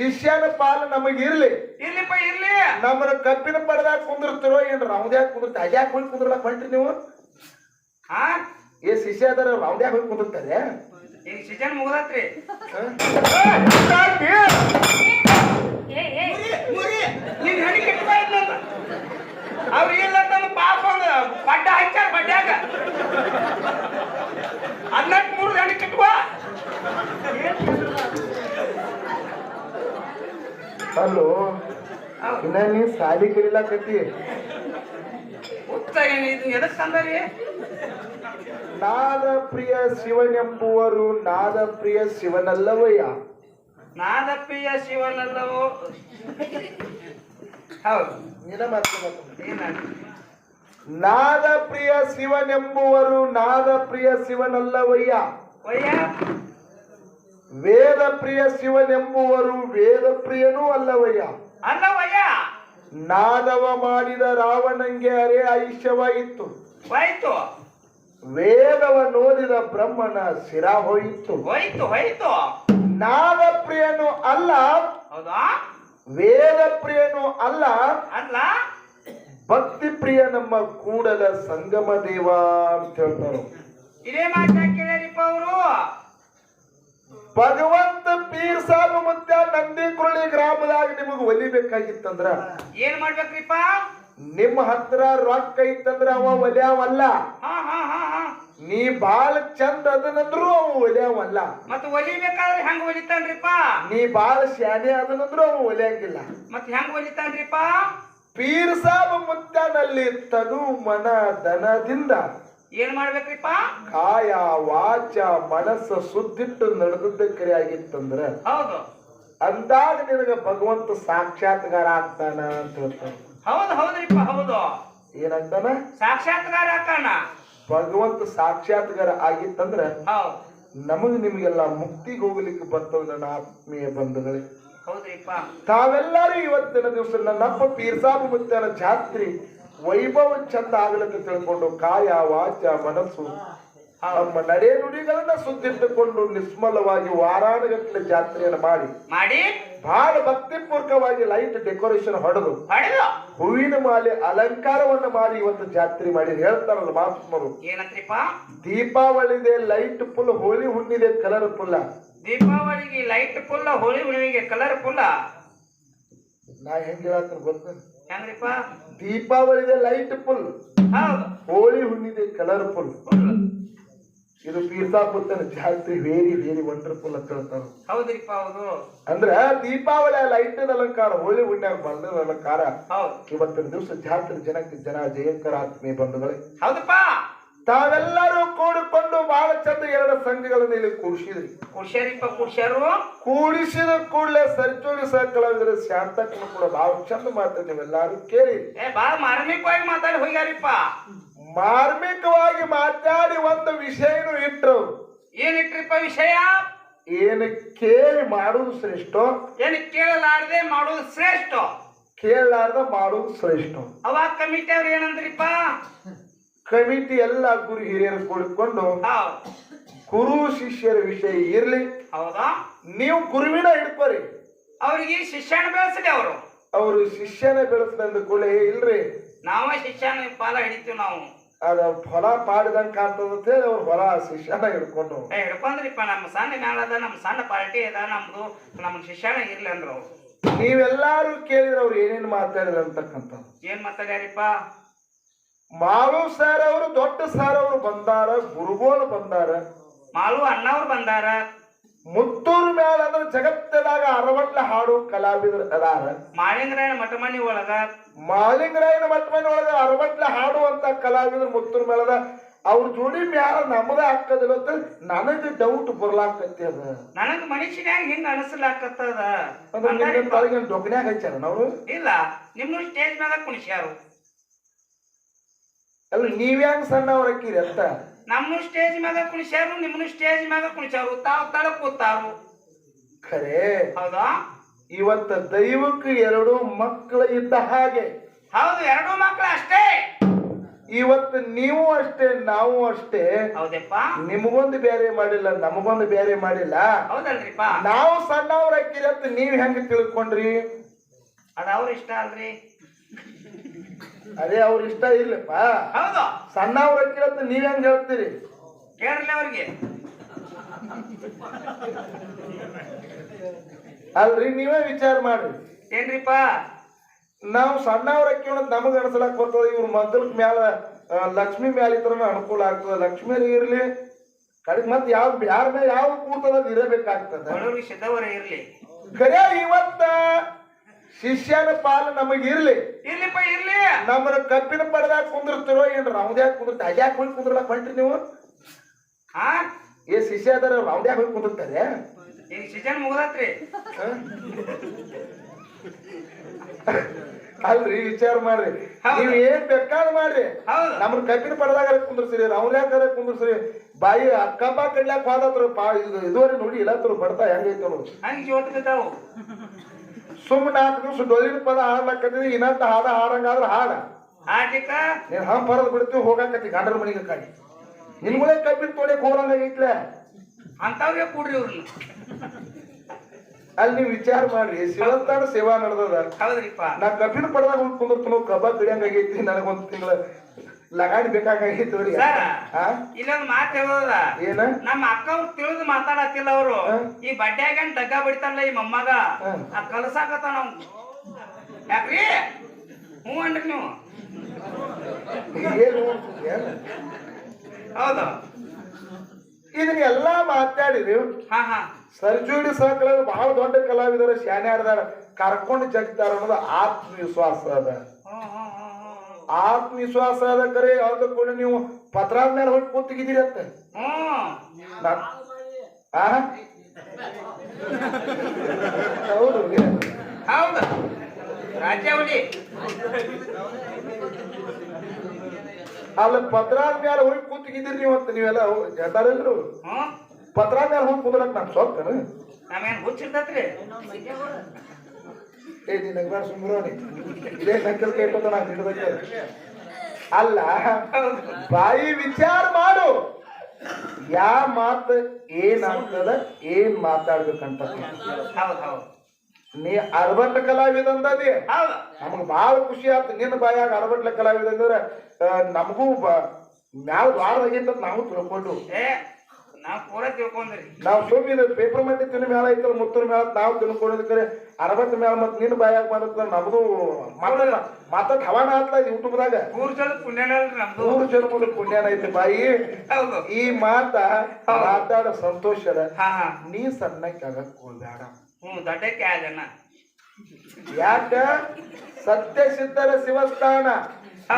ಶಿಷ್ಯನ ಪಾಲು ನಮಗೆ ಇರ್ಲಿ ಇರ್ಲಿಪ್ಪ ಇರ್ಲಿ ನಮ್ಮನ್ನ ಕಬ್ಬಿನ ಪಡೆದಾಗ ಕುಂದಿರ್ತಿರೋ ಏನ್ ರೌದ್ಯಾಗ ಕುಂದಿರ್ತ ಅದ್ಯಾಕ ಹೋಗಿ ಕುಂದ್ರಲಕ್ ಹೊಂಟ್ರಿ ನೀವು ಹಾ ಏ ಶಿಷ್ಯ ಅದಾರ ರೌದ್ಯಾಗ ಹೋಗಿ ಕುಂದಿರ್ತಾರೆ ಈಗ ಸೀಸನ್ ಮುಗ್ದತ್ರಿ ಏ ಏ ನೀನ್ ಹೆಣಿ ಕೆಟ್ಟ ಇದ್ನಂತ ಅವ್ರು ಇಲ್ಲ ಅಂತ ಪಾಪ ಒಂದು ಬಡ್ಡ ಹಚ್ಚಾರ ಬಡ್ಡ್ಯಾಗ ಹದಿನಾಲ್ಕು ಮೂರು ಹೆಣಿ ಕೆಟ್ಟುವ ಅಲ್ಲೋ ಇನ್ನ ನೀ ಸಾಲಿ ಕಲಿಲಾಕತಿ ಇದು ಎದಕ್ಕೆ ನಾದ ಪ್ರಿಯ ಶಿವನೆಂಬುವರು ನಾದ ಪ್ರಿಯ ಶಿವನಲ್ಲವಯ್ಯ. ನಾದಪ್ಪಿಯ ಶಿವನಲ್ಲವೋ? ಹೌದು. ನೀನ ಮಾತಾಡ್ಬೇಕು. ಏನ ನಾದ ಪ್ರಿಯ ಶಿವನೆಂಬುವರು ನಾದ ಪ್ರಿಯ ಶಿವನಲ್ಲವಯ್ಯ ವೇದ ಪ್ರಿಯ ಶಿವನೆಂಬುವರು ವೇದ ಪ್ರಿಯನೂ ಅಲ್ಲವಯ್ಯ. ಅಲ್ಲವಯ್ಯ. ನಾದವ ಮಾಡಿದ ರಾವಣಂಗೆ ಅರೆ ಆಯುಷ್ಯವಾಗಿತ್ತು ಹೋಯ್ತು. ವೇದವ ನೋಡಿದ ಬ್ರಹ್ಮನ ಶಿರ ಹೋಯಿತು. ಹೋಯ್ತು ಹೋಯ್ತು. ನಾದ ಪ್ರಿಯನು ಅಲ್ಲ. ಹೌದಾ? ವೇದ ಪ್ರಿಯನು ಅಲ್ಲ. ಅಲ್ಲ. ಭಕ್ತಿ ಪ್ರಿಯ ನಮ್ಮ ಕೂಡಲ ಸಂಗಮ ದೇವ ಅಂತ ಹೇಳ್ತಾರೆ. ಇದೇ ಮಾತಾ ಕೇಳಿರಿಪ್ಪ ಅವರು. ಭಗವಂತ ಪೀರ್ ಸಾಬ್ ಮುತ್ಯ ನಂದಿ ಕುರಳಿ ಗ್ರಾಮದಾಗ ನಿಮಗ್ ಒಲಿಬೇಕಾಗಿತ್ತಂದ್ರ ಏನ್ ಮಾಡ್ಬೇಕ್ರಿಪ್ಪ? ನಿಮ್ಮ ಹತ್ರ ರೊಕ್ಕ ಇತ್ತಂದ್ರ ಅವ ಒಲ್ಯಾವಲ್ಲ? ನೀ ಬಾಳ ಚಂದ ಅದನಂದ್ರು ಅವ ಒಲ್ಯಾವಲ್ಲ? ಮತ್ ಒಲಿಬೇಕಾದ್ರೆ ಹೆಂಗ್ ಒಲಿತಾನ್ರಿಪ್ಪ? ನೀ ಬಾಳ ಶಾನೆ ಅದನಂದ್ರು ಅವ ಒಲಿಯಂಗಿಲ್ಲ. ಮತ್ ಹೆಂಗ್ ಒಲಿತಾನ್ರಿಪ್ಪ? ಪೀರ್ ಸಾಬ್ ಮುತ್ಯನಲ್ಲಿ ತನು ಮನ ದನದಿಂದ ಏನ್ ಮಾಡ್ಬೇಕ್ರಿಪ್ಪ? ಕಾಯ ವಾಚ ಮನಸ್ಸ ಸುದ್ದಿಟ್ಟು ನಡೆದದ್ದ ಕರೆ ಆಗಿತ್ತಂದ್ರ ಹೌದು. ಅಂದಾಗ ನಿನಗ ಭಗವಂತ ಸಾಕ್ಷಾತ್ಕಾರ ಆಗ್ತಾನ ಅಂತ ಹೇಳ್ತಾನ. ಹೌದು ಹೌದ್ರಿಪ್ಪ ಹೌದು. ಏನಂತಾನ? ಸಾಕ್ಷಾತ್ಕಾರ ಆಗ್ತಾನ. ಭಗವಂತ ಸಾಕ್ಷಾತ್ಕಾರ ಆಗಿತ್ತಂದ್ರ ನಮಗ್ ನಿಮ್ಗೆಲ್ಲ ಮುಕ್ತಿ ಹೋಗ್ಲಿಕ್ಕೆ ಬರ್ತವ ನನ್ನ ಆತ್ಮೀಯ ಬಂಧುಗಳೇ. ಹೌದ್ರಿಪ್ಪ. ತಾವೆಲ್ಲರೂ ಇವತ್ತಿನ ದಿವಸ ನನ್ನಪ್ಪ ಪೀರ್ಸಾಬು ಮುತ್ತಾನ ಜಾತ್ರೆ ವೈಭವ ಚಂದ ಆಗಲಿಕ್ಕೆ ತಿಳ್ಕೊಂಡು ಕಾಯ ವಾಚ ಮನಸ್ಸು ನಮ್ಮ ನಡೆ ನುಡಿಗಳನ್ನ ಸುದ್ದಿಟ್ಟುಕೊಂಡು ನಿಸ್ಮಲವಾಗಿ ವಾರಾನುಗಟ್ಟಲೆ ಜಾತ್ರೆಯನ್ನು ಮಾಡಿ. ಮಾಡಿ. ಬಹಳ ಭಕ್ತಿಪೂರ್ವಕವಾಗಿ ಲೈಟ್ ಡೆಕೋರೇಷನ್ ಹೊಡೆದು ಹೂವಿನ ಮಾಲೆ ಅಲಂಕಾರವನ್ನ ಮಾಡಿ ಇವತ್ತು ಜಾತ್ರೆ ಮಾಡಿ ಹೇಳ್ತಾರಲ್ಲ ಮಹಾತ್ಮರು. ಏನಂತ್ರಿಪ್ಪ? ದೀಪಾವಳಿದೆ ಲೈಟ್ ಫುಲ್ ಹೋಳಿ ಹುಣ್ಣಿದೆ ಕಲರ್ ಫುಲ್ಲ ದೀಪಾವಳಿಗೆ ಲೈಟ್ ಫುಲ್ಲ ಹೋಳಿ ಹುಣ್ಣಿಗೆ ಕಲರ್ ಫುಲ್ಲ ನಾ ಹೆಂಗ್ ಹೇಳತ್ತೀನಿ ಗೊತ್ತ? ಹೆಂಗ್ರಿಪ್ಪ ದೀಪಾವಳಿದೆ ಲೈಟ್ ಫುಲ್ ಹೌದು. ಹೋಳಿ ಹುಣ್ಣಿದೆ ಕಲರ್ ಫುಲ್ ಇದು ಪೀರ್ಸಾಪುತ್ತನ ಜಾತ್ರೆ ವೇರಿ ವೇರಿ ವಂಡರ್ಫುಲ್ ಅಂತ ಹೇಳ್ತಾರ. ಹೌದ್ರಿಪ್ಪ ಹೌದು. ಅಂದ್ರ ದೀಪಾವಳಿ ಲೈಟ್ ಅಲಂಕಾರ ಹೋಳಿ ಹುಣ್ಣ್ಯಾಗ ಬಣ್ಣದ ಅಲಂಕಾರ. ಹೌದು. ಇವತ್ತಿನ ದಿವಸ ಜಾತ್ರೆ ಜನಕ್ಕೆ ಜನ ಜಯಂಕರ ಆತ್ಮೀಯ ಬಂಧುಗಳೇ. ಹೌದಪ್ಪ. ತಾವೆಲ್ಲರೂ ಕೂಡಿಕೊಂಡು ಬಹಳ ಚಂದ ಎರಡು ಸಂಘಗಳ ಇಲ್ಲಿ ಕೂಡಿಸಿದ್ರಿ. ಕುಡ್ಸ್ಯಾರಿಪ್ಪ ಕುಶರು ಕೂಡಿಸಿದ ಕೂಡಲೇ ಸರ್ಚುರಿ ಸಹ ಕಲಾವಿದರು ಶಾಂತಕ್ಕೂ ಕೂಡ ಬಹಳ ಚಂದ ಮಾತಾಡಿ ನೀವೆಲ್ಲರೂ ಕೇಳಿ. ಏ ಬಾಳ ಮಾರ್ಮಿಕವಾಗಿ ಮಾತಾಡಿ ಹೋಗ್ಯಾರಿಪ್ಪ. ಮಾರ್ಮಿಕವಾಗಿ ಮಾತಾಡಿ ಒಂದು ವಿಷಯನು ಇಟ್ರು. ಏನಿಟ್ರಿಪ್ಪ ವಿಷಯ? ಏನು ಕೇಳಿ ಮಾಡುವುದು ಶ್ರೇಷ್ಠ? ಏನು ಕೇಳಲಾರದೆ ಮಾಡುವುದು ಶ್ರೇಷ್ಠ? ಕೇಳಲಾರ್ದ ಮಾಡುವುದು ಶ್ರೇಷ್ಠ. ಅವಾಗ ಕಮಿಟಿ ಅವ್ರು ಏನಂದ್ರಿಪ್ಪ? ಕಮಿಟಿ ಎಲ್ಲ ಗುರು ಹಿರಿಯರು ಕೂಡಿಕೊಂಡು ಹೌದ್. ಗುರು ಶಿಷ್ಯರ ವಿಷಯ ಇರ್ಲಿ. ಹೌದಾ? ನೀವು ಗುರುವಿನ ಹಿಡ್ಕೋರಿ. ಅವ್ರಿಗೆ ಶಿಷ್ಯನ ಬೆಳೆಸಲಿ ಅವರು. ಅವರು ಶಿಷ್ಯನ ಬೆಳೆಸಿದ ಕೂಡಲೇ ಇಲ್ರಿ. ನಾವ ಶಿಷ್ಯನ ಪಾಲ ಹಿಡಿತೀವಿ ನಾವು. ಅದ ಫಲ ಪಾಡಿದಂಗ ಕಾಣ್ತದ ಅಂತ ಹೇಳಿ ಅವ್ರ ಹೊಲ ಶಿಷ್ಯನ ಹಿಡ್ಕೊಂಡು. ಏ ಹಿಡ್ಕೊಂಡ್ರಿಪ್ಪ ನಮ್ಮ ಸಣ್ಣ ಮೇಳದ ನಮ್ಮ ಸಣ್ಣ ಪಾರ್ಟಿ ಅದ ನಮ್ದು ನಮ್ಮ ಶಿಷ್ಯನ ಇರ್ಲಿ ಅಂದ್ರು ಅವ್ರು. ನೀವೆಲ್ಲಾರು ಕೇಳಿದ್ರೆ ಅವ್ರು ಏನೇನ್ ಮಾತಾಡಿದ್ರು ಅಂತಕ್ಕಂಥ ಏನ್ ಮಾತಾಡ್ಯಾರಿಪ್ಪ? ಮಾಳು ಸರ್ ಅವರು ದೊಡ್ಡ ಸರ್ ಅವರು ಬಂದಾರ ಗುರುಗೋಲ್ ಬಂದಾರ. ಮಾಳು ಅಣ್ಣವ್ರು ಬಂದಾರ. ಮುತ್ತೂರು ಮ್ಯಾಲ ಅಂದ್ರೆ ಜಗತ್ತದಾಗ ಅರವಟ್ಲ ಹಾಡು ಕಲಾವಿದರು ಅದಾರ. ಮಾಳಿಂಗರಾಯಣ ಮಠಮನಿ ಒಳಗ. ಮಾಲಿಂಗರಾಯನ ಮಠಮನಿ ಒಳಗ ಹಾಡು ಅಂತ ಕಲಾವಿದರು ಮುತ್ತೂರು ಮೇಲದ ಅವ್ರ ಜೋಡಿ ಮ್ಯಾಲ ನಮ್ಮದ ಹಾಕದಿಲ್ಲ ಅಂತ ನನಗೆ ಡೌಟ್ ಬರ್ಲಾಕತ್ತಿ ಅದ. ನನಗ್ ಮನುಷ್ಯನ್ಯಾಗ ಹಿಂಗ ಅನಿಸ್ಲಾಕತ್ತದ. ಅಂದ್ರೆ ಡೊಗ್ನ್ಯಾಗ ಹಚ್ಚಾರ ನಾವು? ಇಲ್ಲ ನಿಮ್ನು ಸ್ಟೇಜ್ ಮ್ಯಾಗ ಕುಣಿಸ್ಯಾರು. ಅಲ್ಲ ನೀವ್ಯಾಂಗ ಸಣ್ಣವ್ರ ಹಾಕಿರಿ ಅಂತ? ನಮ್ಮ ಸ್ಟೇಜ್ ಮ್ಯಾಗ ಕುಣಿಸ್ಯಾರು ನಿಮ್ಮನ್ನು ಸ್ಟೇಜ್ ಮ್ಯಾಗ ಕುಣಿಸ್ಯಾರು. ತಾವ್ ತಳ ಕೂತಾರು. ಖರೆ. ಹೌದಾ? ಇವತ್ತ ದೈವಕ್ಕೆ ಎರಡು ಮಕ್ಕಳು ಇದ್ದ ಹಾಗೆ. ಹೌದು ಎರಡು ಮಕ್ಕಳು ಅಷ್ಟೇ. ಇವತ್ತು ನೀವು ಅಷ್ಟೇ ನಾವು ಅಷ್ಟೇ. ಹೌದಪ್ಪ? ನಿಮಗೊಂದು ಬೇರೆ ಮಾಡಿಲ್ಲ ನಮಗೊಂದು ಬೇರೆ ಮಾಡಿಲ್ಲ. ಹೌದಲ್ರಿಪ್ಪ? ನಾವು ಸಣ್ಣವ್ರ ಅಂತ ನೀವ್ ಹೆಂಗ್ ತಿಳ್ಕೊಂಡ್ರಿ? ಅದ ಅವ್ರ ಇಷ್ಟ ಅಲ್ರಿ. ಅದೇ ಅವ್ರ ಇಷ್ಟ ಇಲ್ಲಪ್ಪ. ಹೌದು. ಸಣ್ಣವ್ರ ಅಂತ ನೀವ್ ಹೆಂಗ್ ಹೇಳ್ತೀರಿ? ಕೇಳ್ರಿ ಅವ್ರಿಗೆ. ಅಲ್ರಿ ನೀವೇ ವಿಚಾರ ಮಾಡ್ರಿ ಏನ್ರಿಪ್ಪ? ನಾವು ಸಣ್ಣವ್ರ ಅಕ್ಕಿ ನಮಗ್ ಅನ್ಸಲಕ್ ಬರ್ತದ ಇವ್ರ ಮಗ್ಗಲ್ ಮ್ಯಾಲ ಲಕ್ಷ್ಮಿ ಮ್ಯಾಲ ಇದ್ರ ಅನುಕೂಲ ಆಗ್ತದ. ಲಕ್ಷ್ಮಿ ಇರ್ಲಿ ಕಡಿಗೆ ಮತ್ ಯಾವ ಯಾರ ಮೇಲೆ ಯಾವ ಕೂರ್ತದ ಅದ್ ಇರಬೇಕಾಗ್ತದ. ಇರ್ಲಿ. ಕರೆ ಇವತ್ತ ಶಿಷ್ಯನ ಪಾಲ ನಮಗ್ ಇರ್ಲಿ. ಇರ್ಲಿಪ್ಪ ಇರ್ಲಿ. ನಮ್ಮನ್ನ ಕಬ್ಬಿನ ಪಡೆದಾಗ ಕುಂದಿರ್ತಿರೋ ಏನ್ ರೌದ್ಯಾಗ ಕುಂದಿರ್ತ ಅದ್ಯಾಕ ಹೋಗಿ ಕುಂದ್ರಲಕ್ ಹೊಂಟ್ರಿ ನೀವು? ಹಾ ಏ ಶಿಷ್ಯ ಅದಾರ ರೌದ್ಯಾಗ ಹೋಗಿ ಕುಂದಿರ್ತಾರೆ. ಈಗ ಸೀಸನ್ ಮುಗ್ದತ್ರಿ? ಅಲ್ರಿ ವಿಚಾರ ಮಾಡ್ರಿ. ನೀವ್ ಏನ್ ಬೇಕಾದ್ ಮಾಡ್ರಿ. ನಮ್ಮನ್ನ ಕಬ್ಬಿನ ಪಡೆದಾಗ ಕುಂದ್ರಸ್ರಿ ರೌದ್ಯಾಗ ಕುಂದಿರ್ಸ್ರಿ. ಬಾಯಿ ಅಕ್ಕಪ್ಪ ಕಡ್ಲಾಕ್ ಹೋದತ್ರ ಪಾ ಇದು ಇದುವರೆ ನೋಡಿ ಇಲ್ಲತ್ರ ಬರ್ತಾ ಹೆಂಗೈತೆ ಅನ್ನೋದು ಹಂಗೆ ಜೋತ್ ಬಿದ್ದಾವು. ಸುಮ್ ನಾಲ್ಕು ದಿವಸ ಡೊಳ್ಳಿನ ಪದ ಹಾಡ್ಲಕ್ಕತ್ತೀವಿ ಇನ್ನಂತ ಹಾಡ ಹಾಡಂಗಾದ್ರೆ ಹಾಡ. ನೀನ್ ಹಂಪ್ ಹರದ್ ಬಿಡ್ತೀವಿ ಹೋಗಾಕತ್ತಿ ಗಂಡರ ಮನೆಗೆ ಕಾಡಿ ನಿನ್ಗಳೇ ಕಬ್ಬಿನ ತೋಳೆ ಕೋರಂಗ ಐತ್ಲೆ? ಅಂತವ್ರಿಗೆ ಕೂಡ್ರಿ ಇವ್ರನ್ನ ಅಲ್ಲಿ ನೀವು ವಿಚಾರ ಮಾಡ್ರಿ ಶಿವತ್ತಾಣ ಸೇವಾ ನಡೆದದ. ಹೌದ್ರಿಪ್ಪ. ನಾ ಕಬ್ಬಿನ ಪಡದಾಗ ಹೋಗಿ ಕುಂದಿರ್ತು ಕಬ್ಬ ಕಡಿಯಂಗಾಗೈತಿ ನನಗೊಂದು ತಿಂಗಳ ಲಗಾಡಿ ಬೇಕಾಗಿತ್ತು ರೀ ಸರ್ ಆ? ಇಲ್ಲೊಂದು ಮಾತು ಹೇಳೋದ? ಏನ? ನಮ್ಮ ಅಕ್ಕ ಅವ್ರು ತಿಳಿದು ಮಾತಾಡತ್ತಿಲ್ಲ ಅವರು? ಈ ಬಡ್ಡ್ಯಾಗ ಡಗ್ಗ ಬಿಡ್ತಾರಲ್ಲ ಈ ಮೊಮ್ಮಗ. ಆ ಕಲಸಾಕತ್ತ ನಾವು ಯಾಕ್ರಿ? ಹ್ಞೂ ಅನ್ರಿ ನೀವು? ಹೌದು. ಇದನ್ನ ಎಲ್ಲಾ ಮಾತಾಡಿದ್ರಿ ಹಾ ಹಾ. ಸರ್ಜುಡಿ ಸಹಕಲ ಬಹಳ ದೊಡ್ಡ ಕಲಾವಿದರು ಶಾನ್ಯಾರದಾರ ಕರ್ಕೊಂಡು ಜಗ್ತಾರ ಅನ್ನೋದು ಆತ್ಮವಿಶ್ವಾಸ ಅದ. ಆತ್ಮವಿಶ್ವಾಸ ಅದ ಕರೆ ಅದ ಕೂಡ ನೀವು ಪತ್ರ ಮೇಲೆ ಹೋಗಿ ಕೂತಿಗಿದ್ದೀರಿ ಅಂತ? ಹೌದು. ಹೌದು. ರಾಜ್ಯಾವಳಿ. ಅಲ್ಲ ಪತ್ರಾದ ಮೇಲೆ ಹೋಗಿ ಕೂತಿಗಿದ್ದೀರಿ ನೀವು ಅಂತ ನೀವೆಲ್ಲ ಹೇಳ್ತಾರಿಲ್ರು ಹ್ಞೂ ಪತ್ರಾದ ಮೇಲೆ ಹೋಗಿ ಕುಂದ್ರಕ್ ನಾನು ಸೊಕ್ಕನು ನಾವೇನು ಹುಚ್ಚಿರ್ತೈತ್ರಿ ಏ ನೀ ನಗರ ಸುಂದರೋನಿ ಇದೇ ಸಂಕಲ್ಪ ಕೇಳ್ಕೊತ ನಾನು ಅಲ್ಲ, ಬಾಯಿ ವಿಚಾರ ಮಾಡು. ಯಾ ಮಾತು ಏನಾಗ್ತದ ಏನ್ ಮಾತಾಡ್ಬೇಕಂತ ನೀ ಅರ್ಬಟ್ ಕಲಾವಿದ ಅಂದದಿ ನಮಗ್ ಬಹಳ ಖುಷಿ ಆಯ್ತು ನಿನ್ನ ಬಾಯಾಗ ಅರಬಟ್ಲ ಕಲಾವಿದ ಅಂದ್ರೆ ನಮಗೂ ಮ್ಯಾಲ ಆಗಿತ್ತ ನಾವು ತಿಳ್ಕೊಂಡು. ನಾವು ಸುಮ್ಮನೆ ಪೇಪರ್ ಮಂದಿ ತಿನ್ನ ಮೇಲೆ ಐತಲ್ಲ ಮುತ್ತರ ಮೇಳ ನಾವು ತಿನ್ಕೊಂಡಿದ್ರೆ ಅರವತ್ತು ಮೇಲೆ ಮತ್ತೆ ನಿನ್ನ ಬಾಯಾಗ ಮಾಡಿದ್ರೆ ನಮ್ದು ಮಾತಾಡ್ ಹವಾನ ಆತ್ಲ ಯೂಟ್ಯೂಬ್ದಾಗ. ಮೂರು ಜನ ಪುಣ್ಯನಲ್ರಿ ನಮ್ದು. ನೂರು ಜನ್ಮದ ಪುಣ್ಯನ ಐತಿ ಬಾಯಿ. ಈ ಮಾತ ಮಾತಾಡ ಸಂತೋಷದ ನೀ ಸಣ್ಣ ಆಗಕ್ ಹೋಗ್ಬೇಡ. ಹ್ಮ್ ದೊಡ್ಡಕ್ಕೆ ಯಾಕ? ಸತ್ಯ ಸಿದ್ಧರ ಶಿವಸ್ಥಾನ.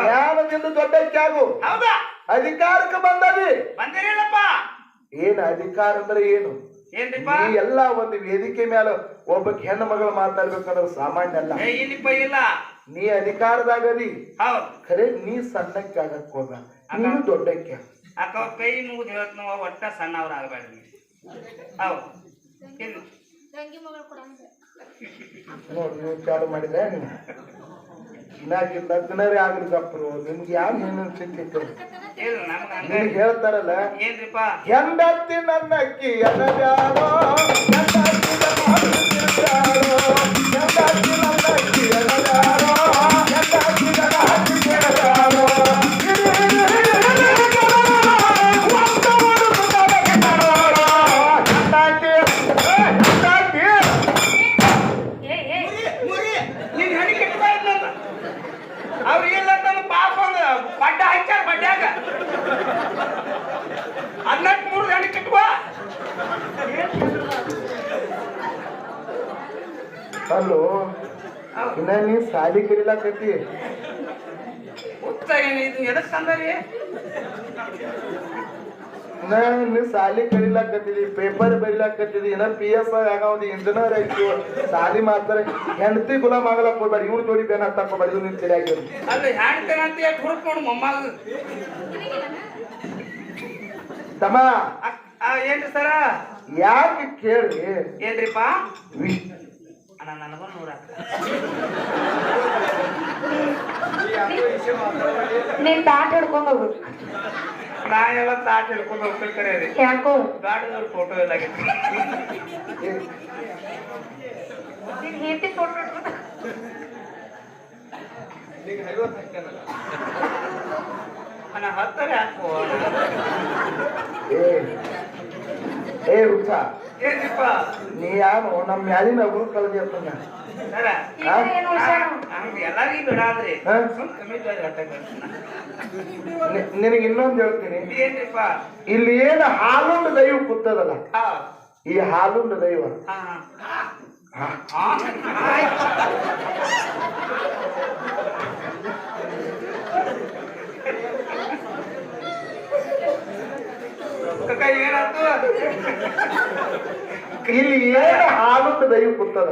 ಜ್ಞಾನದಿಂದ ದೊಡ್ಡ ಆಗು. ಹೌದಾ? ಅಧಿಕಾರಕ್ಕೆ ಬಂದದಿ. ಬಂದಿರಲ್ಲಪ್ಪ. ಏನ್ ಅಧಿಕಾರ ಅಂದ್ರೆ ಏನು? ಎಲ್ಲ ಒಂದು ವೇದಿಕೆ ಮೇಲೆ ಒಬ್ಬ ಹೆಣ್ಣು ಮಗಳು ಮಾತಾಡ್ಬೇಕಂದ್ರೆ ಸಾಮಾನ್ಯ ಅಲ್ಲ. ಇಲ್ಲ? ನೀ ಅಧಿಕಾರದಾಗದಿ ಹೌದು. ಖರೆ ನೀ ಸಣ್ಣಕ್ಕೆ ಆಗಕ್ ಹೋಗ ನೀನು ದೊಡ್ಡಕ್ಕೆ. ಅಕ್ಕ ಕೈ ಮುಗಿದು ಹೇಳತ್ ನಾವು ಒಟ್ಟ ಸಣ್ಣವ್ರ ಆಗ್ಬೇಡ್ರಿ ಹೌದು. ನೋಡಿ ನೀವು ಚಾಲು ಮಾಡಿದ್ರೆ? ನೀವು ಇನ್ನಾಗಿ ಲಗ್ನರೇ ಆಗ್ಲಿ ಗಪ್ರು ನಿಮ್ಗೆ ಯಾವ ಚಿಂತೆ ಇಲ್ಲ ನಮ್ಗೆ ಹೇಳ್ತಾರಲ್ಲ? ಹೆಂಡತಿ ನನ್ನ ಅಕ್ಕಿ ಬ್ಯಾಡೋ ಅಲ್ಲೋ ಇನ್ನ ನೀ ಸಾಲಿ ತಂದರಿ? ಇನ್ನ ನೀ ಸಾಲಿ ಕಲಿಲಾಕತ್ತಿದಿ ಪೇಪರ್ ಬರಿಲಾಕತ್ತಿದಿ ಏನ ಪಿ ಎಸ್ ಐ ಆಗಾವದಿ ಇಂಜಿನಿಯರ್ ಆಯ್ತು ಸಾಲಿ ಮಾತ್ರ. ಹೆಂಡತಿ ಗುಲಾಮ್ ಆಗಲಕ್ ಹೋಗ್ಬೇಡ ಇವ್ರ ಜೋಡಿ ಬೇನ ಹತ್ತಾಕೋಬೇಡ ಇವ್ರು ನಿನ್ ತಲೆಯಾಗಿರು ಅಲ್ಲಿ ಹ್ಯಾಂಡ್ತೇನೆ ಅಂತ ಎಷ್ಟು ಹುಡುಕ್ ನೋಡು ಮೊಮ್ಮಗ. ತಮ್ಮ. ಆ, ಏನ್ರಿ ಸರ? ಯಾಕೆ ಕೇಳ್ರಿ? ಏನ್ರಿಪ್ಪ? ನೀನ್ ತಾಟ್ ಹಿಡ್ಕೊಂಡ್ ಹೋಗು ನಾ ಎಲ್ಲ ತಾಟ್ ಹಿಡ್ಕೊಂಡು ಹೋಗ್ಬೇಕು ಕರೆ ರೀ ಯಾಕೋ? ಗಾಡಿದವ್ರ ಫೋಟೋ ಎಲ್ಲ ಆಗೈತಿ ನೀನ್ ಹೆಂಡತಿ ಫೋಟೋ ಹಿಡ್ಕೊಂಡ್ ಅಣ್ಣ ಹತ್ತಾರೆ ಹಾಕು. ಏ ಏ ಹುಚ್ಚ. ಏನಿಪ್ಪ ನೀ ಯಾರು? ನಮ್ಮ ಮ್ಯಾಲಿನ ಅಗುರು ಕಳೆದಿ ಎಲ್ಲರಿಗೂ ಬಿಡಾದ್ರಿ? ಸ್ವಲ್ಪ ನಿನಗೆ ಇನ್ನೊಂದು ಹೇಳ್ತೀನಿ. ಏನ್ರಿಪ್ಪ? ಇಲ್ಲಿ ಏನು ಹಾಲುಂಡ ದೈವ ಕೂತದಲ್ಲ? ಈ ಹಾಲುಂಡ ದೈವ. ಇಲ್ಲಿ ಏನು ಹಾಲುಂಡ ದೈವ ಕೂತದ?